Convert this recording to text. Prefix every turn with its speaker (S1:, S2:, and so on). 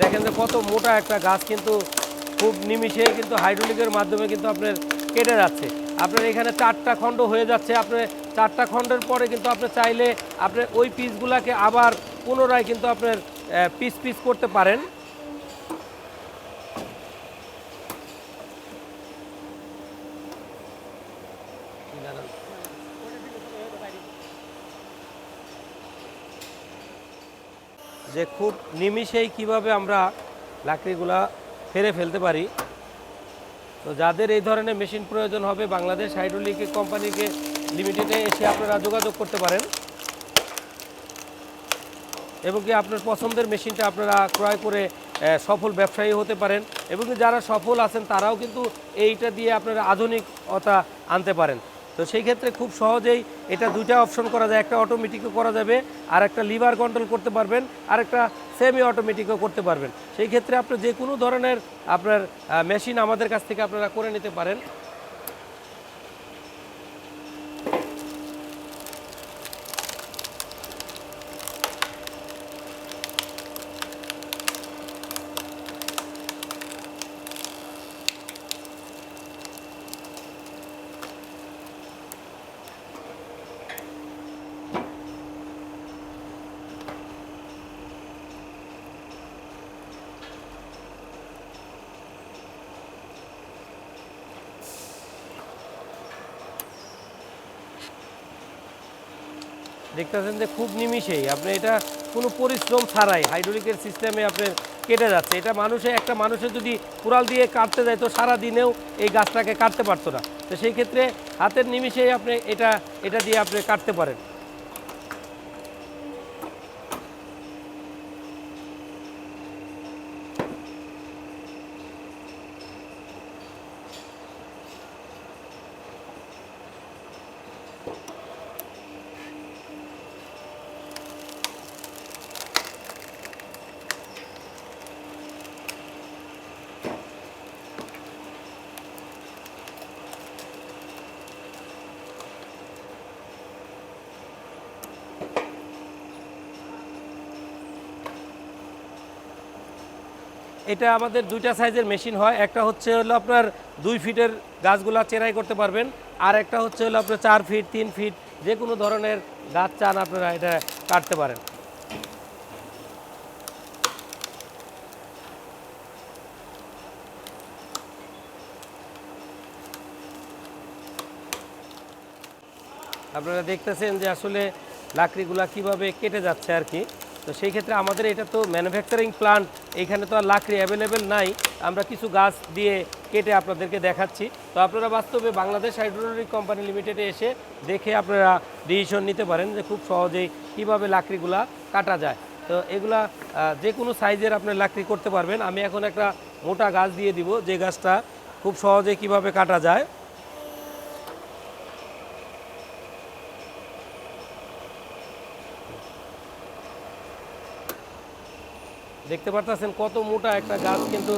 S1: দেখেন যে কত মোটা একটা গাছ কিন্তু খুব নিমিষে কিন্তু হাইড্রোলিকের মাধ্যমে কিন্তু আপনার কেটে যাচ্ছে। আপনার এখানে চারটা খণ্ড হয়ে যাচ্ছে। আপনার চারটা খণ্ডের পরে কিন্তু আপনি চাইলে আপনি ওই পিসগুলাকে আবার পুনরায় কিন্তু আপনার পিস পিস করতে পারেন। যে খুব নিমিষেই কীভাবে আমরা লাকড়িগুলা ফেরে ফেলতে পারি। তো যাদের এই ধরনের মেশিন প্রয়োজন হবে, বাংলাদেশ হাইড্রোলিক কোম্পানিকে লিমিটেডে এসে আপনারা যোগাযোগ করতে পারেন। এবং কি আপনার পছন্দের মেশিনটা আপনারা ক্রয় করে সফল ব্যবসায়ী হতে পারেন। এবং যারা সফল আছেন, তারাও কিন্তু এইটা দিয়ে আপনারা আধুনিকতা আনতে পারেন। তো সেই ক্ষেত্রে খুব সহজেই এটা দুইটা অপশন করা যায়। একটা অটোমেটিকও করা যাবে, আর একটা লিভার কন্ট্রোল করতে পারবেন, আর একটা সেমি অটোমেটিকও করতে পারবেন। সেই ক্ষেত্রে আপনি যে কোনো ধরনের আপনার মেশিন আমাদের কাছ থেকে আপনারা করে নিতে পারেন। দেখতেছেন যে খুব নিমিষেই। আপনি এটা কোনো পরিশ্রম ছাড়াই হাইড্রোলিকের সিস্টেমে আপনার কেটে যাচ্ছে। এটা মানুষে, একটা মানুষের যদি কুড়াল দিয়ে কাটতে যায়, তো সারা দিনেও এই গাছটাকে কাটতে পারতো না। তো সেই ক্ষেত্রে হাতের নিমিষেই আপনি এটা এটা দিয়ে আপনি কাটতে পারেন। এটা আমাদের দুইটা সাইজের মেশিন হয়। একটা হচ্ছে হলো আপনার দুই ফিটের গাছগুলা চেরাই করতে পারবেন, আর একটা হচ্ছে হলো আপনার চার ফিট, তিন ফিট যে কোনো ধরনের গাছ চান আপনারা এটা কাটতে পারেন। আপনারা দেখতেছেন যে আসলে লাকড়িগুলা কীভাবে কেটে যাচ্ছে আর কি। তো সেই ক্ষেত্রে আমাদের এটা তো ম্যানুফ্যাকচারিং প্লান্ট এখানে তো আর লাকড়ি অ্যাভেলেবেল নাই। আমরা কিছু গাছ দিয়ে কেটে আপনাদেরকে দেখাচ্ছি। তো আপনারা বাস্তবে বাংলাদেশ হাইড্রোলিক কোম্পানি লিমিটেডে এসে দেখে আপনারা ডিসিশন নিতে পারেন যে খুব সহজেই কীভাবে লাকড়িগুলা কাটা যায়। তো এগুলা যে কোনো সাইজের আপনি লাকড়ি করতে পারবেন। আমি এখন একটা মোটা গাছ দিয়ে দিব, যে গাছটা খুব সহজে কীভাবে কাটা যায়। দেখতে পারতেছেন কত মোটা একটা গাছ কিন্তু